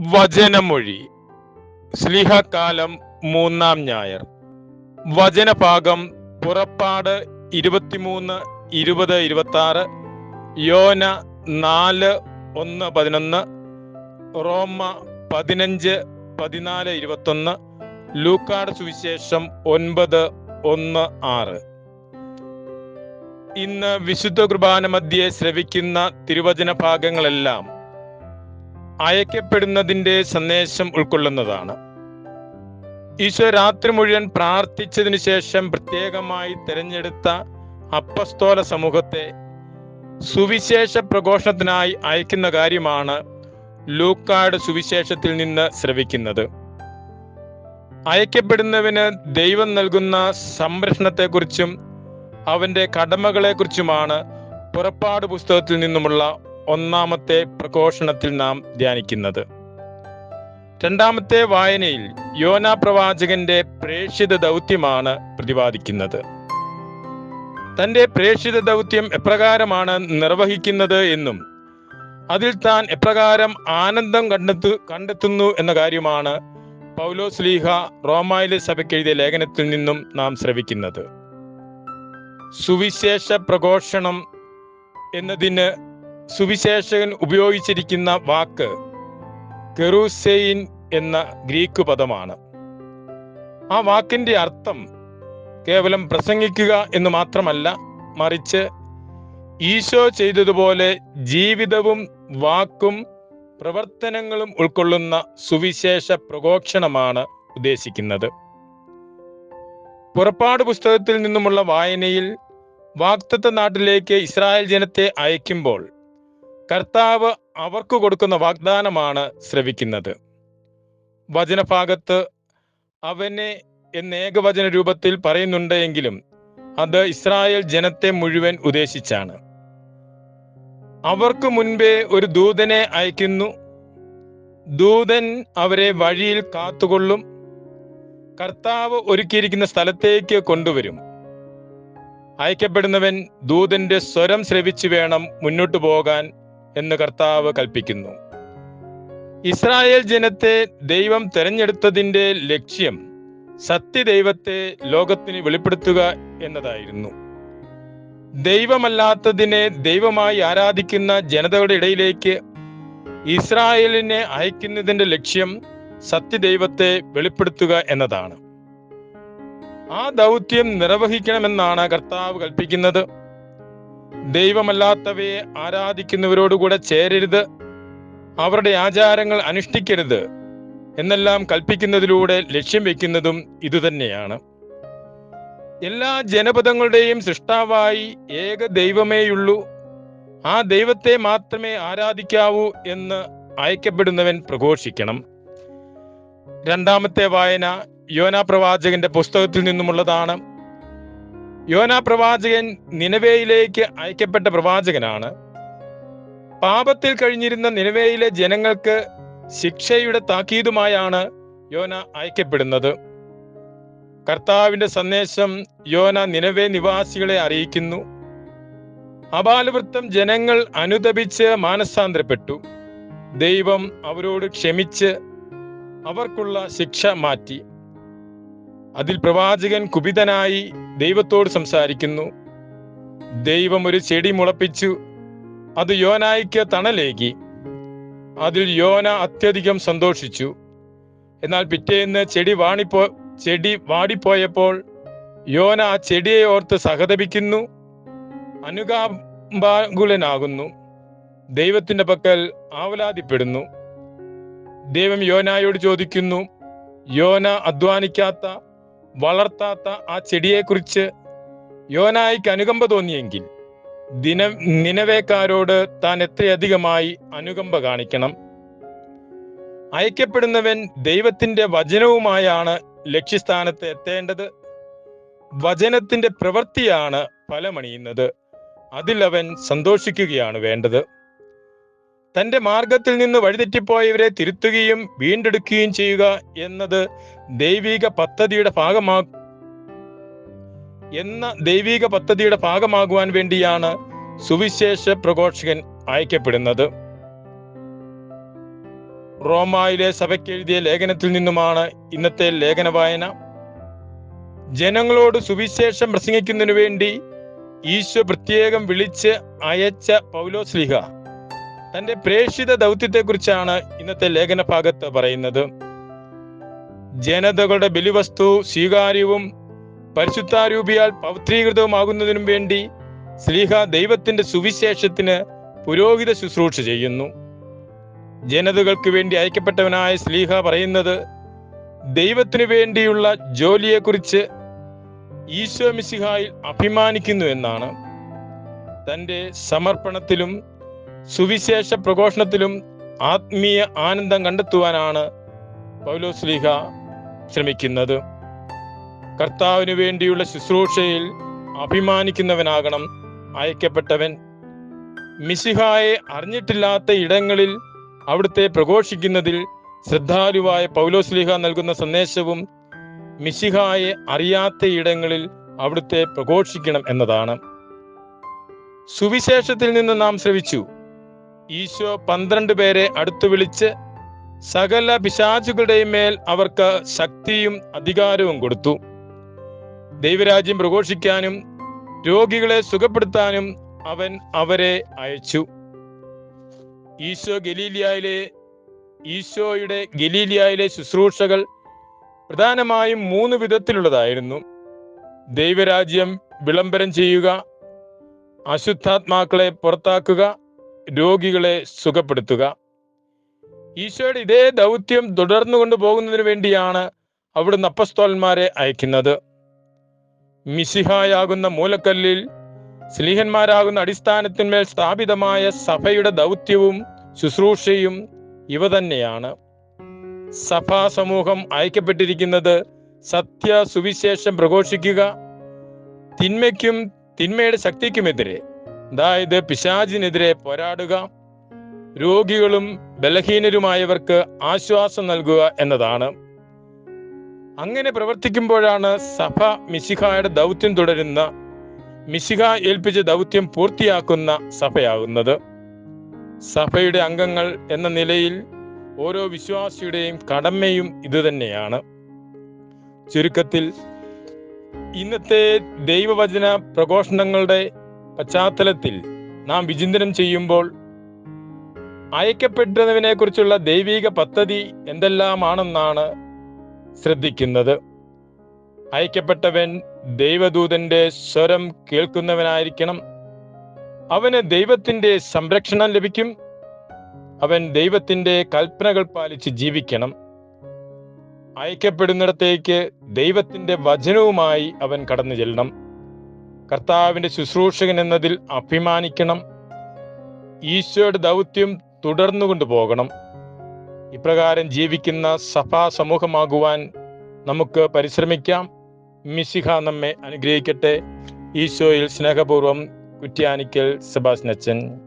വചനമൊഴി. സ്ലിഹകാലം മൂന്നാം ഞായർ. വചനഭാഗം പുറപ്പാട് ഇരുപത്തിമൂന്ന് ഇരുപത് ഇരുപത്തി ആറ് യോന നാല് ഒന്ന് പതിനൊന്ന് റോമ പതിനഞ്ച് പതിനാല് ഇരുപത്തൊന്ന് ലൂക്കാട് സുവിശേഷം ഒൻപത് ഒന്ന് ആറ്. ഇന്ന് വിശുദ്ധ കുർബാന മധ്യേ ശ്രവിക്കുന്ന തിരുവചന ഭാഗങ്ങളെല്ലാം അയക്കപ്പെടുന്നതിന്റെ സന്ദേശം ഉൾക്കൊള്ളുന്നതാണ്. ഈശോ രാത്രി മുഴുവൻ പ്രാർത്ഥിച്ചതിനു ശേഷം പ്രത്യേകമായി തിരഞ്ഞെടുത്ത അപ്പസ്തോല സമൂഹത്തെ സുവിശേഷ പ്രഘോഷണത്തിനായി അയക്കുന്ന കാര്യമാണ് ലൂക്കാട് സുവിശേഷത്തിൽ നിന്ന് ശ്രവിക്കുന്നത്. അയക്കപ്പെടുന്നവന് ദൈവം നൽകുന്ന സംരക്ഷണത്തെക്കുറിച്ചും അവന്റെ കടമകളെക്കുറിച്ചുമാണ് പുറപ്പാട് പുസ്തകത്തിൽ നിന്നുമുള്ള ഒന്നാമത്തെ പ്രഘോഷണത്തിൽ നാം ധ്യാനിക്കുന്നത്. രണ്ടാമത്തെ വായനയിൽ യോന പ്രവാചകന്റെ പ്രേക്ഷിത ദൗത്യമാണ് പ്രതിപാദിക്കുന്നത്. തന്റെ പ്രേക്ഷിത ദൗത്യം എപ്രകാരമാണ് നിർവഹിക്കുന്നത് എന്നും അതിൽ താൻ എപ്രകാരം ആനന്ദം കണ്ടെത്തു കണ്ടെത്തുന്നു എന്ന കാര്യമാണ് പൗലോസ് ലീഹ റോമായിലെ സഭയ്ക്ക് എഴുതിയ ലേഖനത്തിൽ നിന്നും നാം ശ്രവിക്കുന്നത്. സുവിശേഷ പ്രഘോഷണം എന്നതിന് സുവിശേഷകൻ ഉപയോഗിച്ചിരിക്കുന്ന വാക്ക് കെറൂസെയിൻ എന്ന ഗ്രീക്ക് പദമാണ്. ആ വാക്കിന്റെ അർത്ഥം കേവലം പ്രസംഗിക്കുക എന്ന് മാത്രമല്ല മറിച്ച് ഈശോ ചെയ്തതുപോലെ ജീവിതവും വാക്കും പ്രവർത്തനങ്ങളും ഉൾക്കൊള്ളുന്ന സുവിശേഷ പ്രഘോഷണമാണ് ഉദ്ദേശിക്കുന്നത്. പുറപ്പാട് പുസ്തകത്തിൽ നിന്നുമുള്ള വായനയിൽ വാക്തത്വ നാട്ടിലേക്ക് ഇസ്രായേൽ ജനത്തെ അയക്കുമ്പോൾ കർത്താവ് അവർക്ക് കൊടുക്കുന്ന വാഗ്ദാനമാണ് ശ്രവിക്കുന്നത്. വചനഭാഗത്ത് അവനെ എന്ന ഏകവചന രൂപത്തിൽ പറയുന്നുണ്ട് എങ്കിലും അത് ഇസ്രായേൽ ജനത്തെ മുഴുവൻ ഉദ്ദേശിച്ചാണ്. അവർക്ക് മുൻപേ ഒരു ദൂതനെ അയക്കുന്നു. ദൂതൻ അവരെ വഴിയിൽ കാത്തുകൊള്ളും. കർത്താവ് ഒരുക്കിയിരിക്കുന്ന സ്ഥലത്തേക്ക് കൊണ്ടുവരും. അയക്കപ്പെടുന്നവൻ ദൂതന്റെ സ്വരം ശ്രവിച്ചു വേണം മുന്നോട്ടു പോകാൻ എന്ന് കർത്താവ് കൽപ്പിക്കുന്നു. ഇസ്രായേൽ ജനത്തെ ദൈവം തെരഞ്ഞെടുത്തതിന്റെ ലക്ഷ്യം സത്യദൈവത്തെ ലോകത്തിന് വെളിപ്പെടുത്തുക എന്നതായിരുന്നു. ദൈവമല്ലാത്തതിനെ ദൈവമായി ആരാധിക്കുന്ന ജനതയുടെ ഇടയിലേക്ക് ഇസ്രായേലിനെ അയക്കുന്നതിന്റെ ലക്ഷ്യം സത്യദൈവത്തെ വെളിപ്പെടുത്തുക എന്നതാണ്. ആ ദൗത്യം നിർവഹിക്കണമെന്നാണ് കർത്താവ് കൽപ്പിക്കുന്നത്. ദൈവമല്ലാത്തവയെ ആരാധിക്കുന്നവരോടുകൂടെ ചേരരുത്. അവരുടെ ആചാരങ്ങൾ അനുഷ്ഠിക്കരുത്. എന്നെല്ലാം കൽപ്പിക്കുന്നതിലൂടെ ലക്ഷ്യം വെക്കുന്നതും ഇതുതന്നെയാണ്. എല്ലാ ജനപദങ്ങളുടെയും സൃഷ്ടാവായി ഏക ദൈവമേയുള്ളൂ. ആ ദൈവത്തെ മാത്രമേ ആരാധിക്കാവൂ എന്ന് അയക്കപ്പെടുന്നവൻ പ്രഘോഷിക്കണം. രണ്ടാമത്തെ വായന യോനാ പ്രവാചകന്റെ പുസ്തകത്തിൽ നിന്നുമുള്ളതാണ്. യോന പ്രവാചകൻ നിലവേയിലേക്ക് അയക്കപ്പെട്ട പ്രവാചകനാണ്. പാപത്തിൽ കഴിഞ്ഞിരുന്ന നിലവേയിലെ ജനങ്ങൾക്ക് ശിക്ഷയുടെ താക്കീതുമായാണ് യോന അയക്കപ്പെടുന്നത്. കർത്താവിന്റെ സന്ദേശം യോന നിലവേ നിവാസികളെ അറിയിക്കുന്നു. അപാലവൃത്തം ജനങ്ങൾ അനുദപിച്ച് മാനസാന്തരപ്പെട്ടു. ദൈവം അവരോട് ക്ഷമിച്ച് അവർക്കുള്ള ശിക്ഷ മാറ്റി. അതിൽ പ്രവാചകൻ കുപിതനായി ദൈവത്തോട് സംസാരിക്കുന്നു. ദൈവം ഒരു ചെടി മുളപ്പിച്ചു. അത് യോനായിക്ക് തണലേകി. അതിൽ യോന അത്യധികം സന്തോഷിച്ചു. എന്നാൽ പിറ്റേന്ന് ചെടി വാണിപ്പോ ചെടി വാടിപ്പോയപ്പോൾ യോന ആ ചെടിയെ ഓർത്ത് സഹതപിക്കുന്നു. അനുകാമ്പാകുലനാകുന്നു. ദൈവത്തിന്റെ പക്കൽ ആവലാതിപ്പെടുന്നു. ദൈവം യോനായോട് ചോദിക്കുന്നു യോന അധ്വാനിക്കാത്ത വളർത്താത്ത ആ ചെടിയെക്കുറിച്ച് യോനായിക്ക് അനുകമ്പ തോന്നിയെങ്കിൽ ദിന നിലവേക്കാരോട് താൻ എത്രയധികമായി അനുകമ്പ കാണിക്കണം? അയക്കപ്പെടുന്നവൻ ദൈവത്തിന്റെ വചനവുമായാണ് ലക്ഷ്യസ്ഥാനത്ത് എത്തേണ്ടത്. വചനത്തിന്റെ പ്രവൃത്തിയാണ് ഫലമണിയുന്നത്. അതിൽ അവൻ സന്തോഷിക്കുകയാണ് വേണ്ടത്. തന്റെ മാർഗത്തിൽ നിന്ന് വഴിതെറ്റിപ്പോയവരെ തിരുത്തുകയും വീണ്ടെടുക്കുകയും ചെയ്യുക എന്നത് ദൈവിക പദ്ധതിയുടെ ഭാഗമാ എന്ന ദൈവിക പദ്ധതിയുടെ ഭാഗമാകുവാൻ വേണ്ടിയാണ് സുവിശേഷ പ്രഘോഷകൻ അയക്കപ്പെടുന്നത്. റോമായിലെ സഭയ്ക്ക് എഴുതിയ ലേഖനത്തിൽ നിന്നുമാണ് ഇന്നത്തെ ലേഖന വായന. ജനങ്ങളോട് സുവിശേഷം പ്രസംഗിക്കുന്നതിനു വേണ്ടി ഈശോ പ്രത്യേകം വിളിച്ച് അയച്ച പൗലോസ്ലിഹ തന്റെ പ്രേക്ഷിത ദൗത്യത്തെക്കുറിച്ചാണ് ഇന്നത്തെ ലേഖന ഭാഗത്ത് പറയുന്നത്. ജനതകളുടെ ബലിവസ്തു സ്വീകാര്യവും പരിശുദ്ധാരൂപിയാൽ പൗത്രീകൃതവുമാകുന്നതിനും വേണ്ടി സ്ലീഹ ദൈവത്തിന്റെ സുവിശേഷത്തിന് പുരോഹിത ശുശ്രൂഷ ചെയ്യുന്നു. ജനതകൾക്ക് വേണ്ടി അയക്കപ്പെട്ടവനായ സ്ലീഹ പറയുന്നത് ദൈവത്തിനു വേണ്ടിയുള്ള ജോലിയെക്കുറിച്ച് ഈശോ മിശിഹായിൽ അഭിമാനിക്കുന്നു എന്നാണ്. തന്റെ സമർപ്പണത്തിലും സുവിശേഷ പ്രഘോഷണത്തിലും ആത്മീയ ആനന്ദം കണ്ടെത്തുവാനാണ് പൗലോസ്ലീഹ ശ്രമിക്കുന്നത്. കർത്താവിന് വേണ്ടിയുള്ള ശുശ്രൂഷയിൽ അഭിമാനിക്കുന്നവനാകണം അയക്കപ്പെട്ടവൻ. മിശിഹായെ അറിഞ്ഞിട്ടില്ലാത്ത ഇടങ്ങളിൽ അവിടുത്തെ പ്രഘോഷിക്കുന്നതിൽ ശ്രദ്ധാലുവായ പൗലോസ്ലിഹ നൽകുന്ന സന്ദേശവും മിശിഹായെ അറിയാത്ത ഇടങ്ങളിൽ അവിടുത്തെ പ്രഘോഷിക്കണം എന്നതാണ്. സുവിശേഷത്തിൽ നിന്ന് നാം ശ്രവിച്ചു. ഈശോ പന്ത്രണ്ട് പേരെ അടുത്തു വിളിച്ച് സകല പിശാചുകളുടെയും മേൽ അവർക്ക് ശക്തിയും അധികാരവും കൊടുത്തു. ദൈവരാജ്യം പ്രഘോഷിക്കാനും രോഗികളെ സുഖപ്പെടുത്താനും അവൻ അവരെ അയച്ചു. ഈശോ ഗലീലിയായിലെ ഈശോയുടെ ഗലീലിയായിലെ ശുശ്രൂഷകൾ പ്രധാനമായും മൂന്ന് വിധത്തിലുള്ളതായിരുന്നു. ദൈവരാജ്യം വിളംബരം ചെയ്യുക അശുദ്ധാത്മാക്കളെ പുറത്താക്കുക രോഗികളെ സുഖപ്പെടുത്തുക. ഈശോയുടെ ഇതേ ദൗത്യം തുടർന്നു കൊണ്ടുപോകുന്നതിന് വേണ്ടിയാണ് അവിടുന്ന് അപ്പസ്തോലന്മാരെ അയക്കുന്നത്. മിസിഹായാകുന്ന മൂലക്കല്ലിൽ സ്ലീഹന്മാരാകുന്ന അടിസ്ഥാനത്തിന്മേൽ സ്ഥാപിതമായ സഭയുടെ ദൗത്യവും ശുശ്രൂഷയും ഇവ തന്നെയാണ്. സഭാ സമൂഹം അയക്കപ്പെട്ടിരിക്കുന്നത് സത്യ സുവിശേഷം പ്രഘോഷിക്കുക തിന്മയ്ക്കും തിന്മയുടെ ശക്തിക്കുമെതിരെ. അതായത് പിശാചിനെതിരെ പോരാടുക. രോഗികളും ബലഹീനരുമായവർക്ക് ആശ്വാസം നൽകുക എന്നതാണ്. അങ്ങനെ പ്രവർത്തിക്കുമ്പോഴാണ് സഭ മിശിഹായുടെ ദൗത്യം തുടരുന്ന മിശിഹ ഏൽപ്പിച്ച ദൗത്യം പൂർത്തിയാക്കുന്ന സഭയാകുന്നത്. സഭയുടെ അംഗങ്ങൾ എന്ന നിലയിൽ ഓരോ വിശ്വാസിയുടെയും കടമയും ഇതുതന്നെയാണ് ചുരുക്കത്തിൽ ഇന്നത്തെ ദൈവവചന പ്രഘോഷണങ്ങളുടെ പശ്ചാത്തലത്തിൽ നാം വിചിന്തനം ചെയ്യുമ്പോൾ അയക്കപ്പെട്ടതിനെ കുറിച്ചുള്ള ദൈവിക പദ്ധതി എന്തെല്ലാമാണെന്നാണ് ശ്രദ്ധിക്കുന്നത്. അയക്കപ്പെട്ടവൻ ദൈവദൂതന്റെ സ്വരം കേൾക്കുന്നവനായിരിക്കണം. അവന് ദൈവത്തിന്റെ സംരക്ഷണം ലഭിക്കും. അവൻ ദൈവത്തിന്റെ കൽപ്പനകൾ പാലിച്ച് ജീവിക്കണം. അയക്കപ്പെടുന്നിടത്തേക്ക് ദൈവത്തിന്റെ വചനവുമായി അവൻ കടന്നു ചെല്ലണം കർത്താവിന്റെ ശുശ്രൂഷകൻ എന്നതിൽ അഭിമാനിക്കണം. ഈശോയുടെ ദൗത്യം തുടർന്നു കൊണ്ടുപോകണം. ഇപ്രകാരം ജീവിക്കുന്ന സഭാ സമൂഹമാകുവാൻ നമുക്ക് പരിശ്രമിക്കാം. മിസിഹ നമ്മെ അനുഗ്രഹിക്കട്ടെ. ഈശോയിൽ സ്നേഹപൂർവം കുറ്റ്യാനിക്കൽ സെബാസ്നച്ചൻ